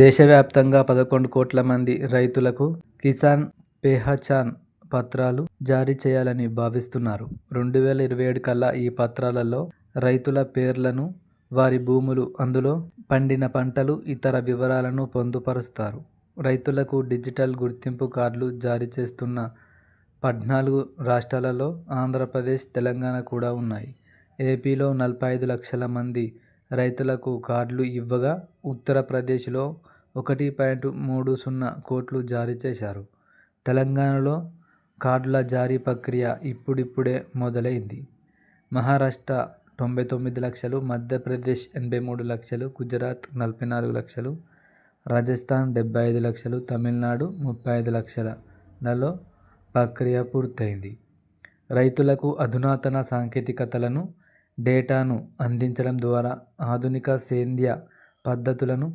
దేశవ్యాప్తంగా పదకొండు కోట్ల మంది రైతులకు కిసాన్ పెహచాన్ పత్రాలు జారీ చేయాలని భావిస్తున్నారు. రెండు వేల ఇరవై ఏడు కల్లా ఈ పత్రాలలో రైతుల పేర్లను, వారి భూములు, అందులో పండిన పంటలు, ఇతర వివరాలను పొందుపరుస్తారు. రైతులకు డిజిటల్ గుర్తింపు కార్డులు జారీ చేస్తున్న పద్నాలుగు రాష్ట్రాలలో ఆంధ్రప్రదేశ్, తెలంగాణ కూడా ఉన్నాయి. ఏపీలో నలభై ఐదు లక్షల మంది రైతులకు కార్డులు ఇవ్వగా ఉత్తరప్రదేశ్లో ఒకటి పాయింట్ మూడు సున్నా కోట్లు జారీ చేశారు. తెలంగాణలో కార్డుల జారీ ప్రక్రియ ఇప్పుడిప్పుడే మొదలైంది. మహారాష్ట్ర తొంభై తొమ్మిది లక్షలు, మధ్యప్రదేశ్ ఎనభై మూడు లక్షలు, గుజరాత్ నలభై నాలుగు లక్షలు, రాజస్థాన్ డెబ్బై ఐదు లక్షలు, తమిళనాడు ముప్పై ఐదు లక్షలలో ప్రక్రియ పూర్తయింది. రైతులకు అధునాతన సాంకేతికతలను, డేటాను అందించడం ద్వారా ఆధునిక సేంద్య పద్ధతులను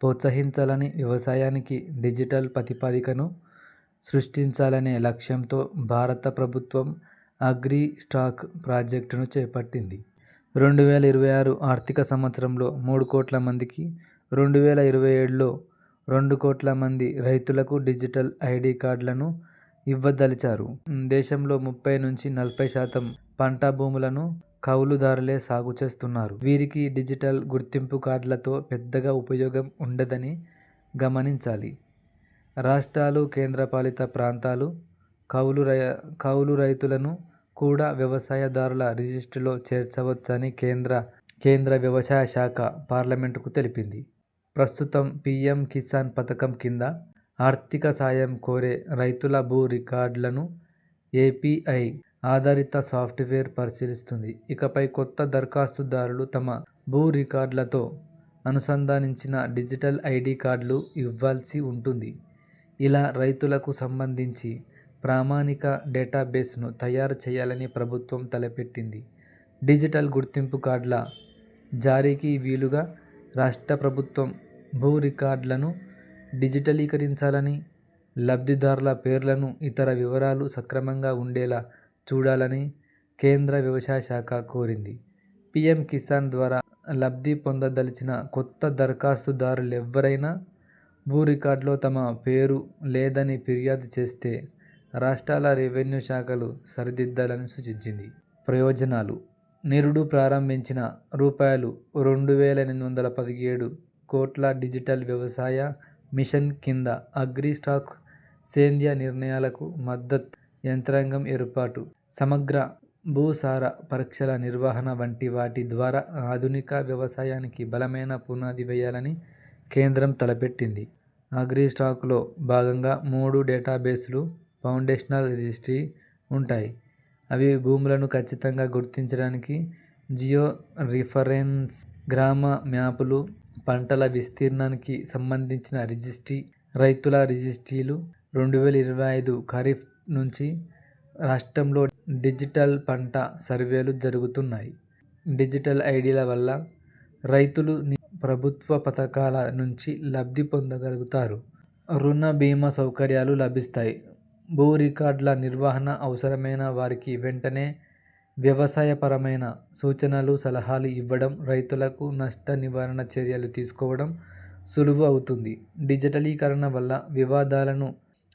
ప్రోత్సహించాలని, వ్యవసాయానికి డిజిటల్ ప్రాతిపదికను సృష్టించాలనే లక్ష్యంతో భారత ప్రభుత్వం అగ్రి స్టాక్ ప్రాజెక్టును చేపట్టింది. రెండు వేల ఇరవై ఆరు ఆర్థిక సంవత్సరంలో మూడు కోట్ల మందికి, రెండు వేల ఇరవై ఏడులో రెండు కోట్ల మంది రైతులకు డిజిటల్ ఐడి కార్డులను ఇవ్వదలిచారు. దేశంలో ముప్పై నుంచి నలభై శాతం పంట భూములను కౌలుదారులే సాగు చేస్తున్నారు. వీరికి డిజిటల్ గుర్తింపు కార్డులతో పెద్దగా ఉపయోగం ఉండదని గమనించాలి. రాష్ట్రాలు, కేంద్రపాలిత ప్రాంతాలు కౌలు రైతులను కూడా వ్యవసాయదారుల రిజిస్ట్రీలో చేర్చవచ్చని కేంద్ర వ్యవసాయ శాఖ పార్లమెంటుకు తెలిపింది. ప్రస్తుతం పీఎం కిసాన్ పథకం కింద ఆర్థిక సాయం కోరే రైతుల భూ రికార్డులను ఏపీఐ ఆధారిత సాఫ్ట్వేర్ పరిశీలిస్తుంది. ఇకపై కొత్త దరఖాస్తుదారులు తమ భూ రికార్డులతో అనుసంధానించిన డిజిటల్ ఐడి కార్డులు ఇవ్వాల్సి ఉంటుంది. ఇలా రైతులకు సంబంధించి ప్రామాణిక డేటాబేస్ను తయారు చేయాలని ప్రభుత్వం తలపెట్టింది. డిజిటల్ గుర్తింపు కార్డుల జారీకి వీలుగా రాష్ట్ర ప్రభుత్వం భూ రికార్డులను డిజిటలీకరించాలని, లబ్ధిదారుల పేర్లను, ఇతర వివరాలు సక్రమంగా ఉండేలా చూడాలని కేంద్ర వ్యవసాయ శాఖ కోరింది. పీఎం కిసాన్ ద్వారా లబ్ధి పొందదలిచిన కొత్త దరఖాస్తుదారులు ఎవరైనా భూ రికార్డులో తమ పేరు లేదని ఫిర్యాదు చేస్తే రాష్ట్రాల రెవెన్యూ శాఖలు సరిదిద్దాలని సూచించింది. ప్రయోజనాలు నిరుడు ప్రారంభించిన రూపాయలు రెండు వేల ఎనిమిది వందల పదిహేడు కోట్ల డిజిటల్ వ్యవసాయ మిషన్ కింద అగ్రిస్టాక్, సేంద్రియ నిర్ణయాలకు మద్దతు యంత్రాంగం ఏర్పాటు, సమగ్ర భూసార పరీక్షల నిర్వహణ వంటి వాటి ద్వారా ఆధునిక వ్యవసాయానికి బలమైన పునాది వేయాలని కేంద్రం తలపెట్టింది. అగ్రిస్టాక్లో భాగంగా మూడు డేటాబేస్లు, ఫౌండేషనల్ రిజిస్ట్రీ ఉంటాయి. అవి భూములను ఖచ్చితంగా గుర్తించడానికి జియో రిఫరెన్స్, గ్రామ మ్యాపులు, పంటల విస్తీర్ణానికి సంబంధించిన రిజిస్ట్రీ, రైతుల రిజిస్ట్రీలు. రెండు వేల ఇరవై ఐదు ఖరీఫ్ నుంచి రాష్ట్రంలో డిజిటల్ పంట సర్వేలు జరుగుతున్నాయి. డిజిటల్ ఐడీల వల్ల రైతులు ప్రభుత్వ పథకాల నుంచి లబ్ధి పొందగలుగుతారు. రుణ, బీమా సౌకర్యాలు లభిస్తాయి. భూ రికార్డుల నిర్వహణ అవసరమైన వారికి వెంటనే వ్యవసాయపరమైన సూచనలు, సలహాలు ఇవ్వడం, రైతులకు నష్ట నివారణ చర్యలు తీసుకోవడం సులువు అవుతుంది. డిజిటలీకరణ వల్ల వివాదాలను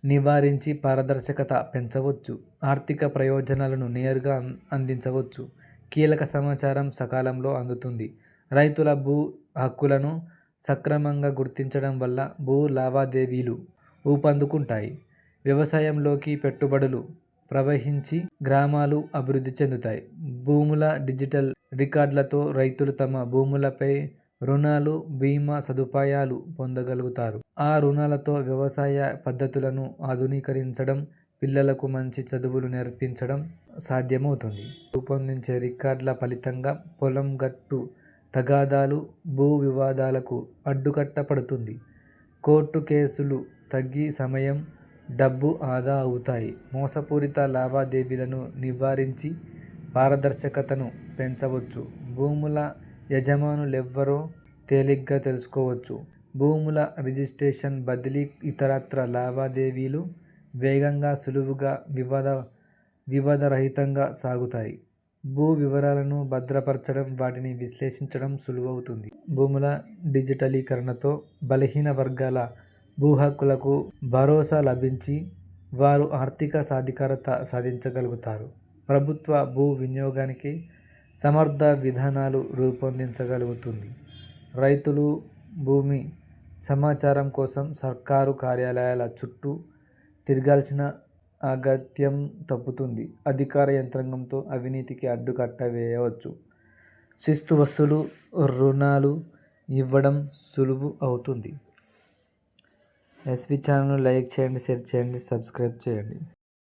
నివారించి పారదర్శకత పెంచవచ్చు. ఆర్థిక ప్రయోజనాలను నేరుగా అందించవచ్చు. కీలక సమాచారం సకాలంలో అందుతుంది. రైతుల భూ హక్కులను సక్రమంగా గుర్తించడం వల్ల భూ లావాదేవీలు ఊపందుకుంటాయి. వ్యవసాయంలోకి పెట్టుబడులు ప్రవహించి గ్రామాలు అభివృద్ధి చెందుతాయి. భూముల డిజిటల్ రికార్డులతో రైతులు తమ భూములపై రుణాలు, బీమా సదుపాయాలు పొందగలుగుతారు. ఆ రుణాలతో వ్యవసాయ పద్ధతులను ఆధునీకరించడం, పిల్లలకు మంచి చదువులు నేర్పించడం సాధ్యమవుతుంది. రూపొందించే రికార్డుల ఫలితంగా పొలం గట్టు తగాదాలు, భూ వివాదాలకు అడ్డుకట్ట పడుతుంది. కోర్టు కేసులు తగ్గి సమయం, డబ్బు ఆదా అవుతాయి. మోసపూరిత లావాదేవీలను నివారించి పారదర్శకతను పెంచవచ్చు. భూముల యజమానులెవ్వరో తేలిగ్గా తెలుసుకోవచ్చు. భూముల రిజిస్ట్రేషన్, బదిలీ, ఇతరత్ర లావాదేవీలు వేగంగా, సులువుగా, వివాద వివాదరహితంగా సాగుతాయి. భూ వివరాలను భద్రపరచడం వాటిని విశ్లేషించడం సులువవుతుంది భూముల డిజిటలీకరణతో బలహీన వర్గాల భూ హక్కులకు భరోసా లభించి వారు ఆర్థిక సాధికారత సాధించగలుగుతారు ప్రభుత్వ భూ వినియోగానికి సమర్థ విధానాలు రూపొందించగలుగుతుంది రైతులు భూమి సమాచారం కోసం సర్కారు కార్యాలయాల చుట్టూ తిరగాల్సిన అగత్యం తప్పుతుంది. అధికార యంత్రాంగంతో అవినీతికి అడ్డుకట్ట వేయవచ్చు శిస్తు వసూలు రుణాలు ఇవ్వడం సులువు అవుతుంది. ఎస్వి ఛానల్ లైక్ చేయండి షేర్ చేయండి సబ్స్క్రైబ్ చేయండి.